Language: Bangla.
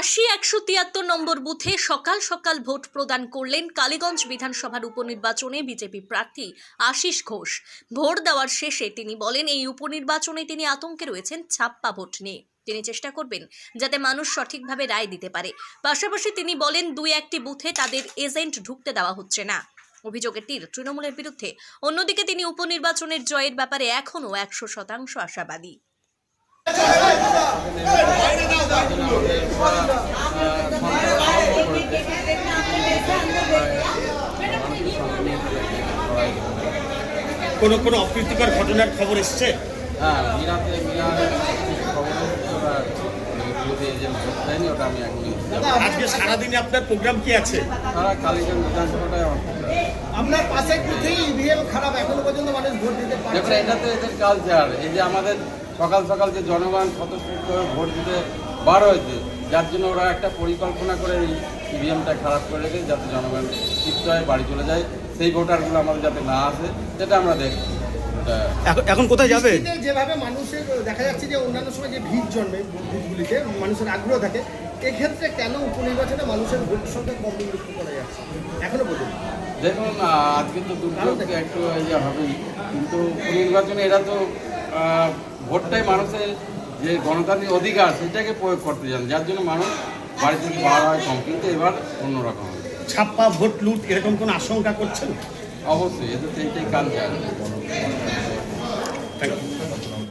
আশি, একশো তিয়াত্তর নম্বর বুথে সকাল সকাল ভোট প্রদান করলেন কালীগঞ্জ বিধানসভার উপনির্বাচনে বিজেপি প্রার্থী আশিস ঘোষ। ভোট দেওয়ার শেষে তিনি বলেন, এই উপনির্বাচনে তিনি আতঙ্কে রয়েছেন, ছাপ্পা ভোট নিয়ে। তিনি চেষ্টা করবেন যাতে মানুষ সঠিকভাবে রায় দিতে পারে। পাশাপাশি তিনি বলেন, দুই একটি বুথে তাদের এজেন্ট ঢুকতে দেওয়া হচ্ছে না। অভিযোগের তীর, তৃণমূলের বিরুদ্ধে। অন্যদিকে তিনি উপনির্বাচনের জয়ের ব্যাপারে এখনও একশো শতাংশ আশাবাদী। কোনো কোনো অপ্রীতিকর ঘটনার খবর এসছে? হ্যাঁ মিরাতে মিরার খবর হচ্ছে ওরা এজেন্ট ভোট দেয়নি ওটা আমি এখনই আজকে সারাদিনে আপনার প্রোগ্রাম কি আছে? তারা কালীগঞ্জ বিধানসভাটাই আমার বুথেই ইভিএম খারাপ এখনও পর্যন্ত মানুষ ভোট দিতে দেখুন এটা তো এদের কালচার এই যে আমাদের সকাল সকাল যে জনগণ ভোট দিতে বার হয়েছে যার জন্য ওরা একটা পরিকল্পনা করে এই ইভিএমটা খারাপ করে রেখে যাতে জনগণ শিফট হয় বাড়ি চলে যায় সেই ভোটারগুলো আমাদের যাতে না আসে সেটা আমরা দেখছি এটা এখন এখন কোথায় যাবে? যেভাবে মানুষের দেখা যাচ্ছে যে অন্যান্য সময় যে ভিড় জন্মে বুথগুলিতে মানুষের আগ্রহ থাকে এক্ষেত্রে কেন উপনির্বাচনে মানুষের ভোট সংখ্যা কম লক্ষ্য করা যাচ্ছে? এখনও পর্যন্ত। দেখুন আজকে তো দুর্যোগ একটু ইয়ে হবেই কিন্তু উপনির্বাচনে এরা তো ভোটটাই মানুষের যে গণতান্ত্রিক অধিকার সেটাকে প্রয়োগ করতে চান যার জন্য মানুষ বাড়ি থেকে বার হয় কম কিন্তু এবার অন্যরকম হবে। ছাপ্পা ভোট লুট এরকম কোনো আশঙ্কা করছেন অবশ্যই এতে তো এইটাই কাজ ইউ